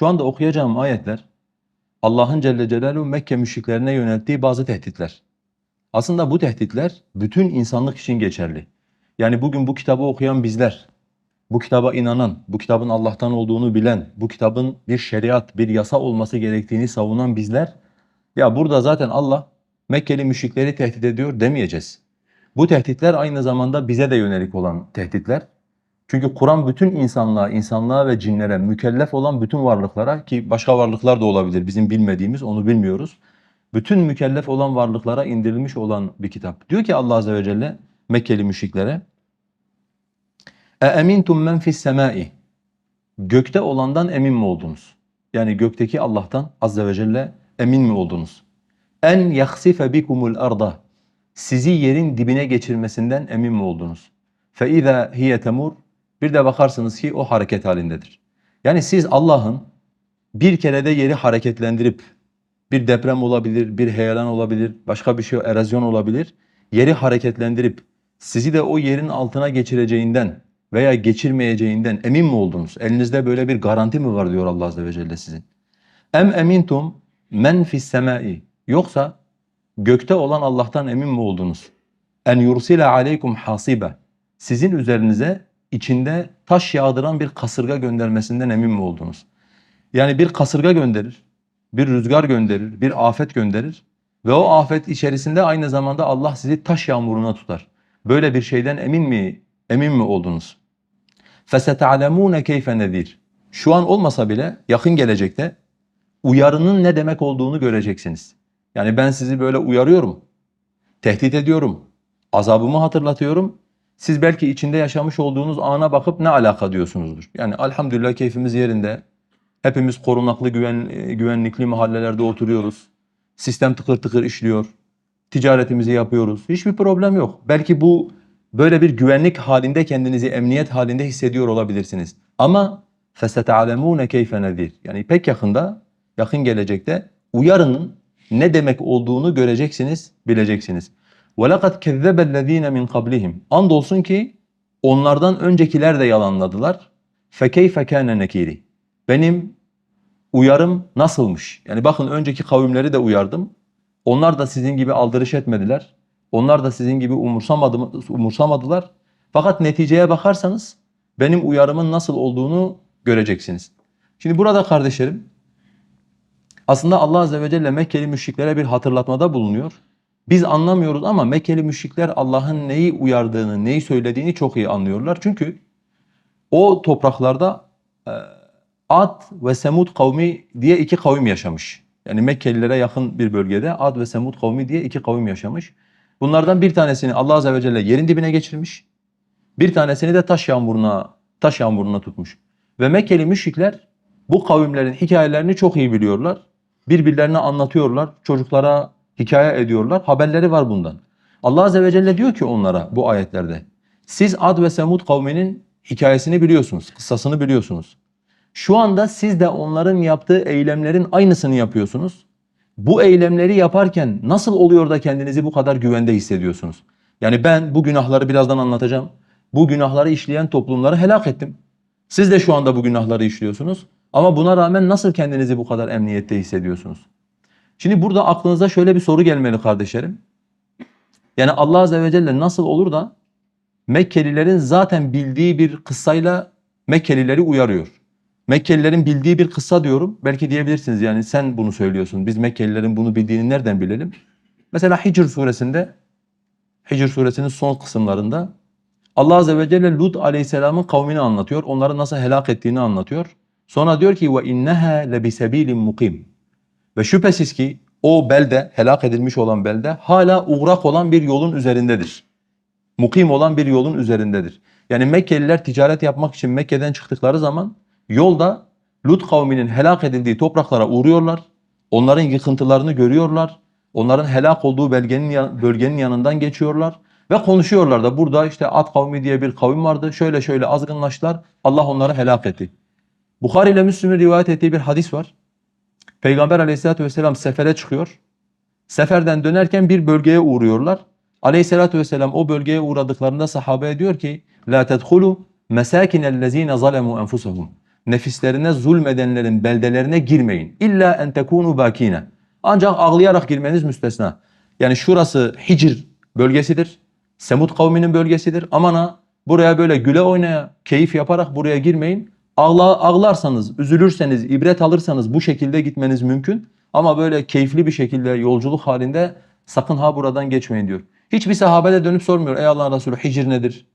Şu anda okuyacağım ayetler Allah'ın Celle Celaluhu Mekke müşriklerine yönelttiği bazı tehditler. Aslında bu tehditler bütün insanlık için geçerli. Yani bugün bu kitabı okuyan bizler, bu kitaba inanan, bu kitabın Allah'tan olduğunu bilen, bu kitabın bir şeriat, bir yasa olması gerektiğini savunan bizler, ya burada zaten Allah Mekkeli müşrikleri tehdit ediyor demeyeceğiz. Bu tehditler aynı zamanda bize de yönelik olan tehditler. Çünkü Kur'an bütün insanlığa, insanlığa ve cinlere mükellef olan bütün varlıklara ki başka varlıklar da olabilir bizim bilmediğimiz onu bilmiyoruz. Bütün mükellef olan varlıklara indirilmiş olan bir kitap. Diyor ki Allah Azze ve Celle Mekkeli müşriklere اَاَمِنْتُمْ مَنْ فِي السَّمَاءِ Gökte olandan emin mi oldunuz? Yani gökteki Allah'tan Azze ve Celle emin mi oldunuz? En yakhsife bikumul arda. Sizi yerin dibine geçirmesinden emin mi oldunuz? Fe iza hiye temur. bir de bakarsınız ki o hareket halindedir. Yani siz Allah'ın bir kerede yeri hareketlendirip bir deprem olabilir, bir heyelan olabilir, başka bir şey erozyon olabilir. Yeri hareketlendirip sizi de o yerin altına geçireceğinden veya geçirmeyeceğinden emin mi oldunuz? Elinizde böyle bir garanti mi var diyor Allah Azze ve Celle sizin. Em emintum men fis. Yoksa gökte olan Allah'tan emin mi oldunuz? En yursile aleykum hasibe. Sizin üzerinize içinde taş yağdıran bir kasırga göndermesinden emin mi oldunuz? Yani bir kasırga gönderir, bir rüzgar gönderir, bir afet gönderir ve o afet içerisinde aynı zamanda Allah sizi taş yağmuruna tutar. Böyle bir şeyden emin mi emin mi oldunuz? فَسَتَعْلَمُونَ كَيْفَ نَذِيرٌ Şu an olmasa bile yakın gelecekte uyarının ne demek olduğunu göreceksiniz. Yani ben sizi böyle uyarıyorum, tehdit ediyorum, azabımı hatırlatıyorum. Siz belki içinde yaşamış olduğunuz ana bakıp ne alaka diyorsunuzdur. Yani elhamdülillah keyfimiz yerinde. Hepimiz korunaklı, güven, güvenlikli mahallelerde oturuyoruz. Sistem tıkır tıkır işliyor. Ticaretimizi yapıyoruz. Hiçbir problem yok. Belki bu böyle bir güvenlik halinde kendinizi emniyet halinde hissediyor olabilirsiniz. Ama فَسَتَعْلَمُونَ كَيْفَ نَذِيرٌ Yani pek yakında, yakın gelecekte uyarının ne demek olduğunu göreceksiniz, bileceksiniz. وَلَقَدْ كَذَّبَ الَّذ۪ينَ مِنْ قَبْلِهِمْ Andolsun ki onlardan öncekiler de yalanladılar. فَكَيْفَ كَانَ نَك۪يرِ Benim uyarım nasılmış? Yani bakın önceki kavimleri de uyardım. Onlar da sizin gibi aldırış etmediler. Onlar da sizin gibi umursamadı, umursamadılar. Fakat neticeye bakarsanız benim uyarımın nasıl olduğunu göreceksiniz. Şimdi burada kardeşlerim aslında Allah Azze ve Celle Mekkeli müşriklere bir hatırlatmada bulunuyor. Biz anlamıyoruz ama Mekkeli müşrikler Allah'ın neyi uyardığını, neyi söylediğini çok iyi anlıyorlar. Çünkü o topraklarda e, Ad ve Semud kavmi diye iki kavim yaşamış. Yani Mekkelilere yakın bir bölgede Ad ve Semud kavmi diye iki kavim yaşamış. Bunlardan bir tanesini Allah Azze ve Celle yerin dibine geçirmiş. Bir tanesini de taş yağmuruna, taş yağmuruna tutmuş. Ve Mekkeli müşrikler bu kavimlerin hikayelerini çok iyi biliyorlar. Birbirlerine anlatıyorlar, çocuklara hikaye ediyorlar. Haberleri var bundan. Allah Azze ve Celle diyor ki onlara bu ayetlerde. Siz Ad ve Semud kavminin hikayesini biliyorsunuz, kıssasını biliyorsunuz. Şu anda siz de onların yaptığı eylemlerin aynısını yapıyorsunuz. Bu eylemleri yaparken nasıl oluyor da kendinizi bu kadar güvende hissediyorsunuz? Yani ben bu günahları birazdan anlatacağım. Bu günahları işleyen toplumları helak ettim. Siz de şu anda bu günahları işliyorsunuz. Ama buna rağmen nasıl kendinizi bu kadar emniyette hissediyorsunuz? Şimdi burada aklınıza şöyle bir soru gelmeli kardeşlerim. Yani Allah Azze ve Celle nasıl olur da Mekkelilerin zaten bildiği bir kıssayla Mekkelileri uyarıyor. Mekkelilerin bildiği bir kıssa diyorum. Belki diyebilirsiniz yani sen bunu söylüyorsun. Biz Mekkelilerin bunu bildiğini nereden bilelim? Mesela Hicr suresinde Hicr suresinin son kısımlarında Allah Azze ve Celle Lut aleyhisselamın kavmini anlatıyor. Onları nasıl helak ettiğini anlatıyor. Sonra diyor ki ve inneha lebisabilin mukim. Ve şüphesiz ki o belde, helak edilmiş olan belde hala uğrak olan bir yolun üzerindedir. Mukim olan bir yolun üzerindedir. Yani Mekkeliler ticaret yapmak için Mekke'den çıktıkları zaman yolda Lut kavminin helak edildiği topraklara uğruyorlar. Onların yıkıntılarını görüyorlar. Onların helak olduğu bölgenin, bölgenin yanından geçiyorlar. Ve konuşuyorlar da burada işte Ad kavmi diye bir kavim vardı. Şöyle şöyle azgınlaştılar. Allah onları helak etti. Bukhari ile Müslim'in rivayet ettiği bir hadis var. Peygamber aleyhissalatü vesselam sefere çıkıyor. Seferden dönerken bir bölgeye uğruyorlar. Aleyhissalatü vesselam o bölgeye uğradıklarında sahabeye diyor ki La tedhulu mesakinellezine zalemu enfusahum. nefislerine zulmedenlerin beldelerine girmeyin. İlla en tekunu bakine. Ancak ağlayarak girmeniz müstesna. Yani şurası Hicr bölgesidir. Semud kavminin bölgesidir. Aman ha buraya böyle güle oynaya, keyif yaparak buraya girmeyin. Ağla, ağlarsanız, üzülürseniz, ibret alırsanız bu şekilde gitmeniz mümkün. Ama böyle keyifli bir şekilde yolculuk halinde sakın ha buradan geçmeyin diyor. Hiçbir sahabe de dönüp sormuyor. Ey Allah'ın Resulü Hicr nedir?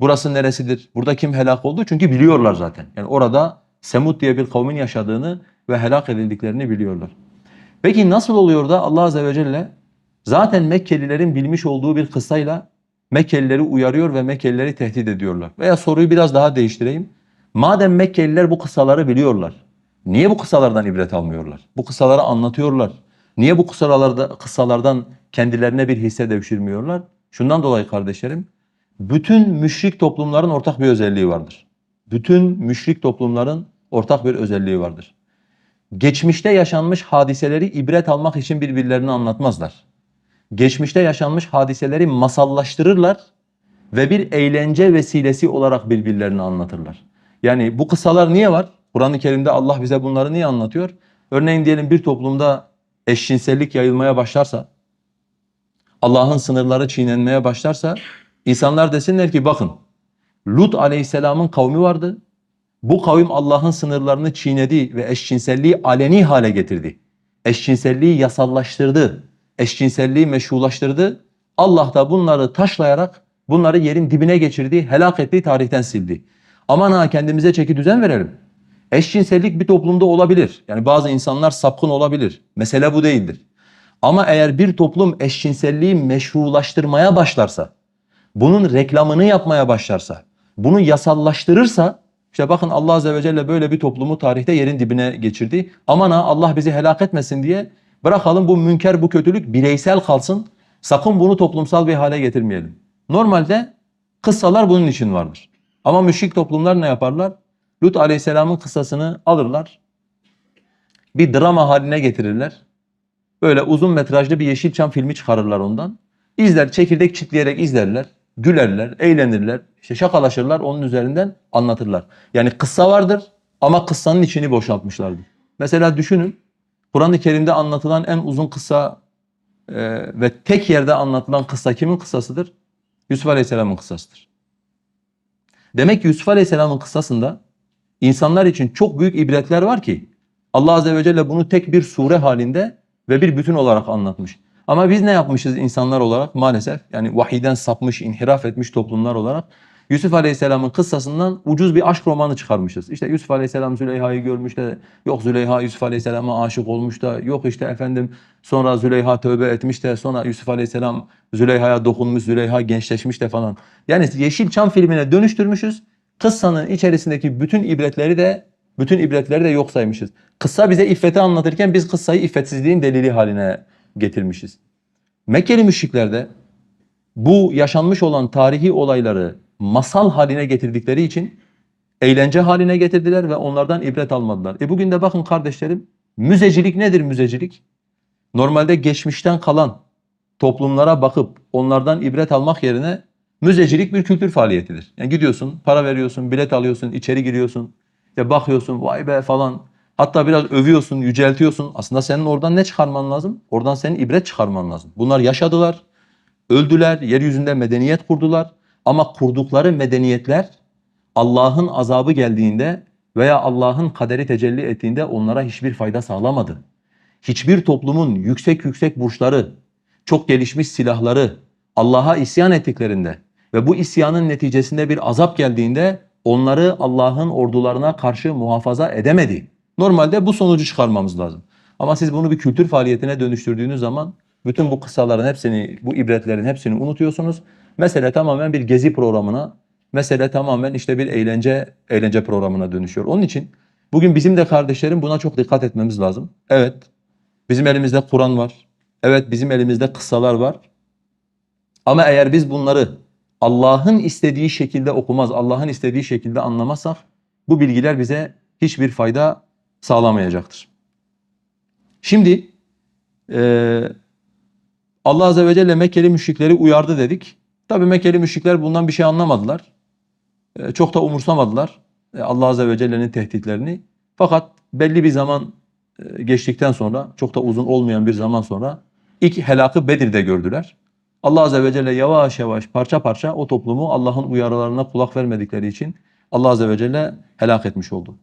Burası neresidir? Burada kim helak oldu? Çünkü biliyorlar zaten. Yani orada Semud diye bir kavmin yaşadığını ve helak edildiklerini biliyorlar. Peki nasıl oluyor da Allah Azze ve Celle zaten Mekkelilerin bilmiş olduğu bir kıssayla Mekkelileri uyarıyor ve Mekkelileri tehdit ediyorlar. Veya soruyu biraz daha değiştireyim. Madem Mekkeliler bu kıssaları biliyorlar, niye bu kıssalardan ibret almıyorlar? Bu kıssaları anlatıyorlar. Niye bu kıssalarda, kıssalardan kendilerine bir hisse devşirmiyorlar? Şundan dolayı kardeşlerim, bütün müşrik toplumların ortak bir özelliği vardır. Bütün müşrik toplumların ortak bir özelliği vardır. Geçmişte yaşanmış hadiseleri ibret almak için birbirlerine anlatmazlar. Geçmişte yaşanmış hadiseleri masallaştırırlar ve bir eğlence vesilesi olarak birbirlerine anlatırlar. Yani bu kıssalar niye var? Kur'an-ı Kerim'de Allah bize bunları niye anlatıyor? Örneğin diyelim bir toplumda eşcinsellik yayılmaya başlarsa, Allah'ın sınırları çiğnenmeye başlarsa insanlar desinler ki bakın Lut aleyhisselamın kavmi vardı. Bu kavim Allah'ın sınırlarını çiğnedi ve eşcinselliği aleni hale getirdi. Eşcinselliği yasallaştırdı. Eşcinselliği meşrulaştırdı. Allah da bunları taşlayarak bunları yerin dibine geçirdi, helak etti, tarihten sildi. Aman ha kendimize çeki düzen verelim. Eşcinsellik bir toplumda olabilir. Yani bazı insanlar sapkın olabilir. Mesele bu değildir. Ama eğer bir toplum eşcinselliği meşrulaştırmaya başlarsa, bunun reklamını yapmaya başlarsa, bunu yasallaştırırsa, işte bakın Allah Azze ve Celle böyle bir toplumu tarihte yerin dibine geçirdi. Aman ha Allah bizi helak etmesin diye bırakalım bu münker, bu kötülük bireysel kalsın. Sakın bunu toplumsal bir hale getirmeyelim. Normalde kıssalar bunun için vardır. Ama müşrik toplumlar ne yaparlar? Lut Aleyhisselam'ın kıssasını alırlar. Bir drama haline getirirler. Böyle uzun metrajlı bir Yeşilçam filmi çıkarırlar ondan. İzler, çekirdek çitleyerek izlerler. Gülerler, eğlenirler, işte şakalaşırlar, onun üzerinden anlatırlar. Yani kıssa vardır ama kıssanın içini boşaltmışlardır. Mesela düşünün, Kur'an-ı Kerim'de anlatılan en uzun kıssa e, ve tek yerde anlatılan kıssa kimin kıssasıdır? Yusuf Aleyhisselam'ın kıssasıdır. Demek ki Yusuf Aleyhisselam'ın kıssasında insanlar için çok büyük ibretler var ki Allah Azze ve Celle bunu tek bir sure halinde ve bir bütün olarak anlatmış. Ama biz ne yapmışız insanlar olarak maalesef yani vahiden sapmış, inhiraf etmiş toplumlar olarak Yusuf Aleyhisselam'ın kıssasından ucuz bir aşk romanı çıkarmışız. İşte Yusuf Aleyhisselam Züleyha'yı görmüş de yok Züleyha Yusuf Aleyhisselam'a aşık olmuş da yok işte efendim sonra Züleyha tövbe etmiş de sonra Yusuf Aleyhisselam Züleyha'ya dokunmuş, Züleyha gençleşmiş de falan. Yani Yeşilçam filmine dönüştürmüşüz. Kıssanın içerisindeki bütün ibretleri de bütün ibretleri de yok saymışız. Kıssa bize iffeti anlatırken biz kıssayı iffetsizliğin delili haline getirmişiz. Mekkeli müşriklerde bu yaşanmış olan tarihi olayları masal haline getirdikleri için eğlence haline getirdiler ve onlardan ibret almadılar. E bugün de bakın kardeşlerim müzecilik nedir müzecilik? Normalde geçmişten kalan toplumlara bakıp onlardan ibret almak yerine müzecilik bir kültür faaliyetidir. Yani gidiyorsun, para veriyorsun, bilet alıyorsun, içeri giriyorsun, işte bakıyorsun vay be falan. Hatta biraz övüyorsun, yüceltiyorsun. Aslında senin oradan ne çıkarman lazım? Oradan senin ibret çıkarman lazım. Bunlar yaşadılar, öldüler, yeryüzünde medeniyet kurdular. Ama kurdukları medeniyetler Allah'ın azabı geldiğinde veya Allah'ın kaderi tecelli ettiğinde onlara hiçbir fayda sağlamadı. Hiçbir toplumun yüksek yüksek burçları, çok gelişmiş silahları Allah'a isyan ettiklerinde ve bu isyanın neticesinde bir azap geldiğinde onları Allah'ın ordularına karşı muhafaza edemedi. Normalde bu sonucu çıkarmamız lazım. Ama siz bunu bir kültür faaliyetine dönüştürdüğünüz zaman bütün bu kıssaların hepsini, bu ibretlerin hepsini unutuyorsunuz. Mesele tamamen bir gezi programına, mesele tamamen işte bir eğlence eğlence programına dönüşüyor. Onun için bugün bizim de kardeşlerim buna çok dikkat etmemiz lazım. Evet, bizim elimizde Kur'an var. Evet, bizim elimizde kıssalar var. Ama eğer biz bunları Allah'ın istediği şekilde okumaz, Allah'ın istediği şekilde anlamazsak bu bilgiler bize hiçbir fayda sağlamayacaktır. Şimdi e, Allah Azze ve Celle Mekkeli müşrikleri uyardı dedik. Tabi Mekkeli müşrikler bundan bir şey anlamadılar. E, çok da umursamadılar. e, Allah Azze ve Celle'nin tehditlerini. Fakat belli bir zaman e, geçtikten sonra, çok da uzun olmayan bir zaman sonra ilk helakı Bedir'de gördüler. Allah Azze ve Celle yavaş yavaş, parça parça o toplumu Allah'ın uyarılarına kulak vermedikleri için Allah Azze ve Celle helak etmiş oldu.